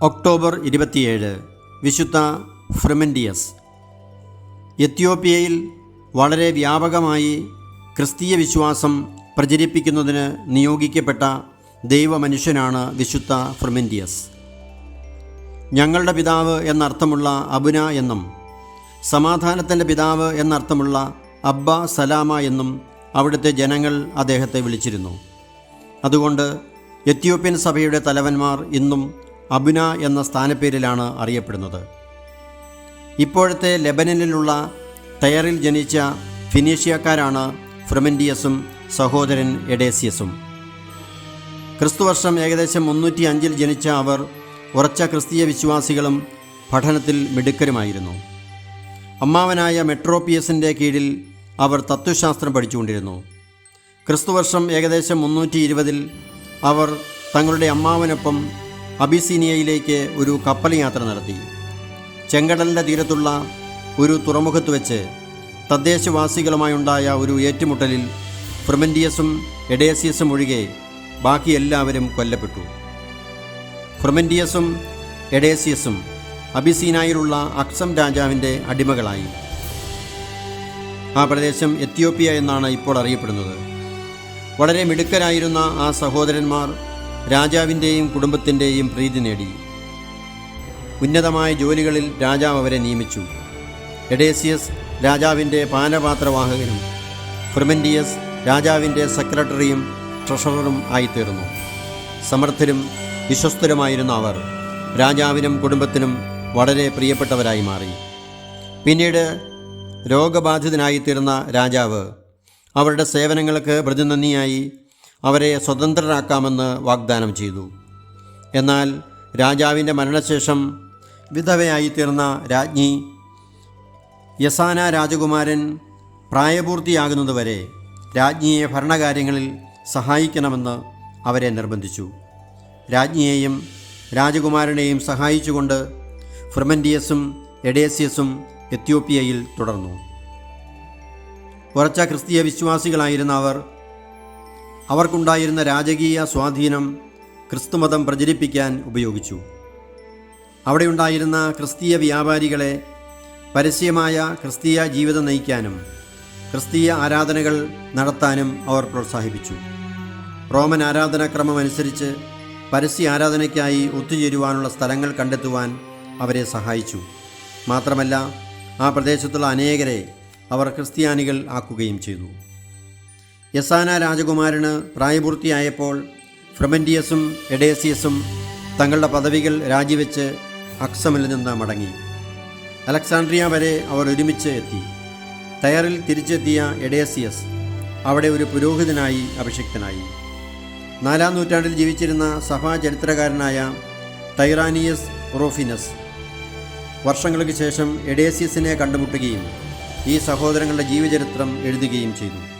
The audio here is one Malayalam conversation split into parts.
ഒക്ടോബർ ഇരുപത്തിയേഴ് വിശുദ്ധ ഫ്രമൻഡിയസ് എത്യോപ്യയിൽ വളരെ വ്യാപകമായി ക്രിസ്തീയ വിശ്വാസം പ്രചരിപ്പിക്കുന്നതിന് നിയോഗിക്കപ്പെട്ട ദൈവമനുഷ്യനാണ് വിശുദ്ധ ഫ്രമൻഡിയസ് ഞങ്ങളുടെ പിതാവ് എന്നർത്ഥമുള്ള അബുന എന്നും സമാധാനത്തിന്റെ പിതാവ് എന്നർത്ഥമുള്ള അബ്ബ സലാമ എന്നും അവിടുത്തെ ജനങ്ങൾ അദ്ദേഹത്തെ വിളിച്ചിരുന്നു. അതുകൊണ്ട് എത്യോപ്യൻ സഭയുടെ തലവന്മാർ ഇന്നും അബുന എന്ന സ്ഥാനപ്പേരിലാണ് അറിയപ്പെടുന്നത്. ഇപ്പോഴത്തെ ലെബനനിലുള്ള ടയറിൽ ജനിച്ച ഫിനീഷ്യക്കാരാണ് ഫ്രമൻഡിയസും സഹോദരൻ എഡേസിയസും. ക്രിസ്തുവർഷം ഏകദേശം മുന്നൂറ്റി അഞ്ചിൽ ജനിച്ച അവർ ഉറച്ച ക്രിസ്തീയ വിശ്വാസികളും പഠനത്തിൽ മിടുക്കരുമായിരുന്നു. അമ്മാവനായ മെട്രോപിയസിന്റെ കീഴിൽ അവർ തത്വശാസ്ത്രം പഠിച്ചുകൊണ്ടിരുന്നു. ക്രിസ്തുവർഷം ഏകദേശം മുന്നൂറ്റി ഇരുപതിൽ അവർ തങ്ങളുടെ അമ്മാവനൊപ്പം അബിസീനിയയിലേക്ക് ഒരു കപ്പൽ യാത്ര നടത്തി. ചെങ്കടലിന്റെ തീരത്തുള്ള ഒരു തുറമുഖത്ത് വെച്ച് തദ്ദേശവാസികളുമായുണ്ടായ ഒരു ഏറ്റുമുട്ടലിൽ ഫ്രമൻഡിയസും എഡേസിയസും ഒഴികെ ബാക്കി എല്ലാവരും കൊല്ലപ്പെട്ടു. ഫ്രമൻഡിയസും എഡേസിയസും അബിസീനായിലുള്ള അക്സം രാജാവിന്റെ അടിമകളായി. ആ പ്രദേശം എത്യോപ്യ എന്നാണ് ഇപ്പോൾ അറിയപ്പെടുന്നത്. വളരെ മിടുക്കരായിരുന്ന ആ സഹോദരന്മാർ രാജാവിന്റെയും കുടുംബത്തിന്റെയും പ്രീതി നേടി. ഉന്നതമായ ജോലികളിൽ രാജാവ് അവരെ നിയമിച്ചു. എഡേസിയസ് രാജാവിന്റെ പാനപാത്രവാഹകനും ഫ്രമൻഡിയസ് രാജാവിന്റെ സെക്രട്ടറിയും ട്രഷററും ആയിത്തീർന്നു. സമർത്ഥരും വിശ്വസ്തരുമായിരുന്ന അവർ രാജാവിനും കുടുംബത്തിനും വളരെ പ്രിയപ്പെട്ടവരായി മാറി. പിന്നീട് രോഗബാധിതനായിത്തീർന്ന രാജാവ് അവരുടെ സേവനങ്ങൾക്ക് പ്രതിനന്ദിയായി അവരെ സ്വതന്ത്രരാക്കാമെന്ന് വാഗ്ദാനം ചെയ്തു. എന്നാൽ രാജാവിന്റെ മരണശേഷം വിധവയായിത്തീർന്ന രാജ്ഞി യസാന രാജകുമാരൻ പ്രായപൂർത്തിയാകുന്നതുവരെ രാജ്ഞിയെ ഭരണകാര്യങ്ങളിൽ സഹായിക്കണമെന്ന് അവരെ നിർബന്ധിച്ചു. രാജ്ഞിയെയും രാജകുമാരനെയും സഹായിച്ചുകൊണ്ട് ഫ്രമൻഡിയസും എഡേസിയസും എത്യോപ്യയിൽ തുടർന്നു. ഉറച്ച ക്രിസ്തീയ വിശ്വാസികളായിരുന്ന അവർ അവർക്കുണ്ടായിരുന്ന രാജകീയ സ്വാധീനം ക്രിസ്തുമതം പ്രചരിപ്പിക്കാൻ ഉപയോഗിച്ചു. അവിടെയുണ്ടായിരുന്ന ക്രിസ്തീയ വ്യാപാരികളെ പരസ്യമായ ക്രിസ്തീയ ജീവിതം നയിക്കാനും ക്രിസ്തീയ ആരാധനകൾ നടത്താനും അവർ പ്രോത്സാഹിപ്പിച്ചു. റോമൻ ആരാധനാക്രമം അനുസരിച്ച് പരസ്യ ആരാധനയ്ക്കായി ഒത്തുചേരുവാനുള്ള സ്ഥലങ്ങൾ കണ്ടെത്തുവാൻ അവരെ സഹായിച്ചു. മാത്രമല്ല ആ പ്രദേശത്തുള്ള അനേകരെ അവർ ക്രിസ്ത്യാനികൾ ആക്കുകയും ചെയ്തു. യസാന രാജകുമാരന് പ്രായപൂർത്തിയായപ്പോൾ ഫ്രമൻഡിയസും എഡേസിയസും തങ്ങളുടെ പദവികൾ രാജിവെച്ച് അക്സമിൽ നിന്ന് മടങ്ങി. അലക്സാണ്ട്രിയ വരെ അവർ ഒരുമിച്ച് എത്തി. തയറിൽ തിരിച്ചെത്തിയ എഡേസിയസ് അവിടെ ഒരു പുരോഹിതനായി അഭിഷിക്തനായി. നാലാം നൂറ്റാണ്ടിൽ ജീവിച്ചിരുന്ന സഭാ ചരിത്രകാരനായ തൈറാനിയസ് റോഫിനസ് വർഷങ്ങൾക്ക് ശേഷം എഡേസിയസിനെ കണ്ടുമുട്ടുകയും ഈ സഹോദരങ്ങളുടെ ജീവചരിത്രം എഴുതുകയും ചെയ്തു.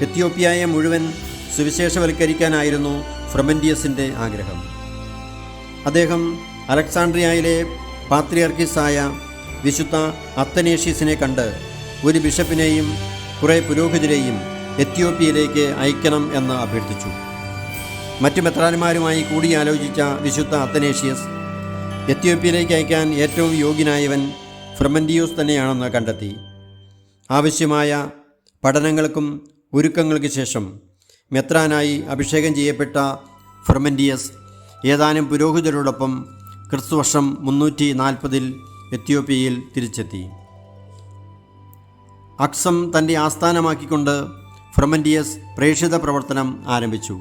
എത്യോപ്യയെ മുഴുവൻ സുവിശേഷവൽക്കരിക്കാനായിരുന്നു ഫ്രമൻഡിയസിന്റെ ആഗ്രഹം. അദ്ദേഹം അലക്സാണ്ട്രിയയിലെ പാത്രിയർക്കിസായ വിശുദ്ധ അത്തനേഷ്യസിനെ കണ്ട് ഒരു ബിഷപ്പിനെയും കുറേ പുരോഹിതരെയും എത്യോപ്യയിലേക്ക് അയക്കണം എന്ന് അഭ്യർത്ഥിച്ചു. മറ്റു മെത്രാന്മാരുമായി കൂടിയാലോചിച്ച വിശുദ്ധ അത്തനേഷ്യസ് എത്യോപ്യയിലേക്ക് അയക്കാൻ ഏറ്റവും യോഗ്യനായവൻ ഫ്രമൻഡിയോസ് തന്നെയാണെന്ന് കണ്ടെത്തി. ആവശ്യമായ പഠനങ്ങൾക്കും ഒരുക്കങ്ങൾക്ക് ശേഷം മെത്രാനായി അഭിഷേകം ചെയ്യപ്പെട്ട ഫെർമെൻഡിയസ് ഏതാനും പുരോഹിതരോടൊപ്പം ക്രിസ്തുവർഷം മുന്നൂറ്റി നാൽപ്പതിൽ എത്യോപ്യയിൽ തിരിച്ചെത്തി. അക്സം തന്റെ ആസ്ഥാനമാക്കിക്കൊണ്ട് ഫ്രമൻഡിയസ് പ്രേക്ഷിത പ്രവർത്തനം ആരംഭിച്ചു.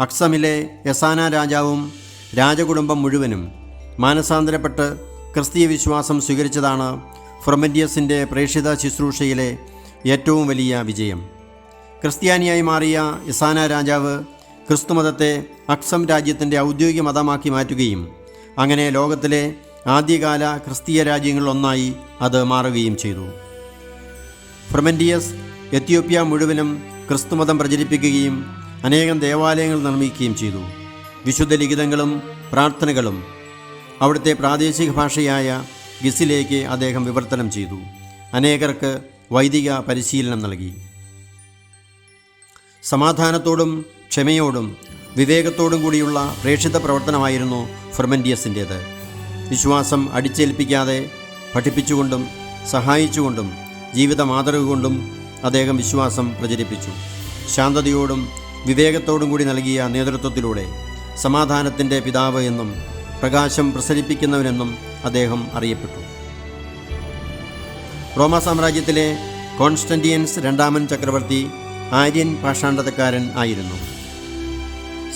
അക്സമിലെ യസാന രാജാവും രാജകുടുംബം മുഴുവനും മാനസാന്തരപ്പെട്ട് ക്രിസ്തീയ വിശ്വാസം സ്വീകരിച്ചതാണ് ഫ്രമൻഡിയസിന്റെ പ്രേക്ഷിത ശുശ്രൂഷയിലെ ഏറ്റവും വലിയ വിജയം. ക്രിസ്ത്യാനിയായി മാറിയ ഇസാന രാജാവ് ക്രിസ്തുമതത്തെ അക്സം രാജ്യത്തിന്റെ ഔദ്യോഗിക മതമാക്കി മാറ്റുകയും അങ്ങനെ ലോകത്തിലെ ആദ്യകാല ക്രിസ്തീയ രാജ്യങ്ങളിലൊന്നായി അത് മാറുകയും ചെയ്തു. ഫ്രമൻഡിയസ് എത്യോപ്യ മുഴുവനും ക്രിസ്തുമതം പ്രചരിപ്പിക്കുകയും അനേകം ദേവാലയങ്ങൾ നിർമ്മിക്കുകയും ചെയ്തു. വിശുദ്ധ ലിഖിതങ്ങളും പ്രാർത്ഥനകളും അവിടുത്തെ പ്രാദേശിക ഭാഷയായ ഗിസിലേക്ക് അദ്ദേഹം വിവർത്തനം ചെയ്തു. അനേകർക്ക് വൈദിക പരിശീലനം നൽകി. സമാധാനത്തോടും ക്ഷമയോടും വിവേകത്തോടും കൂടിയുള്ള പ്രേക്ഷിത പ്രവർത്തനമായിരുന്നു ഫെർമൻഡിയസിന്റേത്. വിശ്വാസം അടിച്ചേൽപ്പിക്കാതെ പഠിപ്പിച്ചുകൊണ്ടും സഹായിച്ചുകൊണ്ടും ജീവിത മാതൃക കൊണ്ടും അദ്ദേഹം വിശ്വാസം പ്രചരിപ്പിച്ചു. ശാന്തതയോടും വിവേകത്തോടും കൂടി നൽകിയ നേതൃത്വത്തിലൂടെ സമാധാനത്തിന്റെ പിതാവ് എന്നും പ്രകാശം പ്രസരിപ്പിക്കുന്നവനെന്നും അദ്ദേഹം അറിയപ്പെട്ടു. റോമ സാമ്രാജ്യത്തിലെ കോൺസ്റ്റന്റിയൻസ് രണ്ടാമൻ ചക്രവർത്തി ആര്യൻ പാഷാണ്ഡതക്കാരൻ ആയിരുന്നു.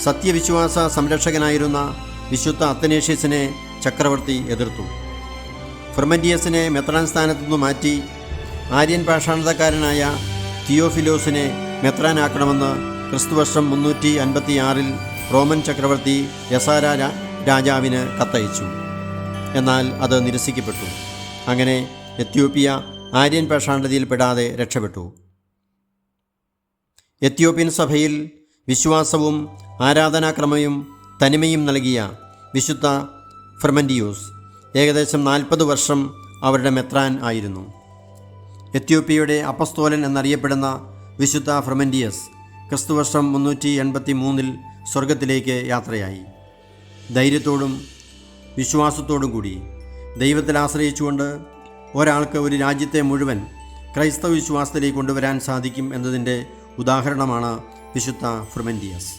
സത്യവിശ്വാസ സംരക്ഷകനായിരുന്ന വിശുദ്ധ അത്തനേഷ്യസിനെ ചക്രവർത്തി എതിർത്തു. ഫെർമൻഡിയസിനെ മെത്രാൻ സ്ഥാനത്തു നിന്ന് മാറ്റി ആര്യൻ പാഷാണ്ഡതക്കാരനായ തിയോഫിലോസിനെ മെത്രാനാക്കണമെന്ന് ക്രിസ്തുവർഷം മുന്നൂറ്റി അൻപത്തിയാറിൽ റോമൻ ചക്രവർത്തി യസാര രാജാവിന് കത്തയച്ചു. എന്നാൽ അത് നിരസിക്കപ്പെട്ടു. അങ്ങനെ എത്യോപ്യ ആര്യൻ പാഷാണ്ഡതയിൽപ്പെടാതെ രക്ഷപ്പെട്ടു. എത്യോപ്യൻ സഭയിൽ വിശ്വാസവും ആരാധനാക്രമയും തനിമയും നൽകിയ വിശുദ്ധ ഫെർമൻഡിയോസ് ഏകദേശം നാൽപ്പത് വർഷം അവരുടെ മെത്രാൻ ആയിരുന്നു. എത്യോപ്യയുടെ അപ്പസ്തോലൻ എന്നറിയപ്പെടുന്ന വിശുദ്ധ ഫെർമൻഡിയസ് ക്രിസ്തുവർഷം മുന്നൂറ്റി എൺപത്തി മൂന്നിൽ സ്വർഗത്തിലേക്ക് യാത്രയായി. ധൈര്യത്തോടും വിശ്വാസത്തോടും കൂടി ദൈവത്തിൽ ആശ്രയിച്ചുകൊണ്ട് ഒരാൾക്ക് ഒരു രാജ്യത്തെ മുഴുവൻ ക്രൈസ്തവ വിശ്വാസത്തിലേക്ക് കൊണ്ടുവരാൻ സാധിക്കും എന്നതിന്റെ ഉദാഹരണമാണ് വിശുദ്ധ ഫ്രമൻഡിയസ്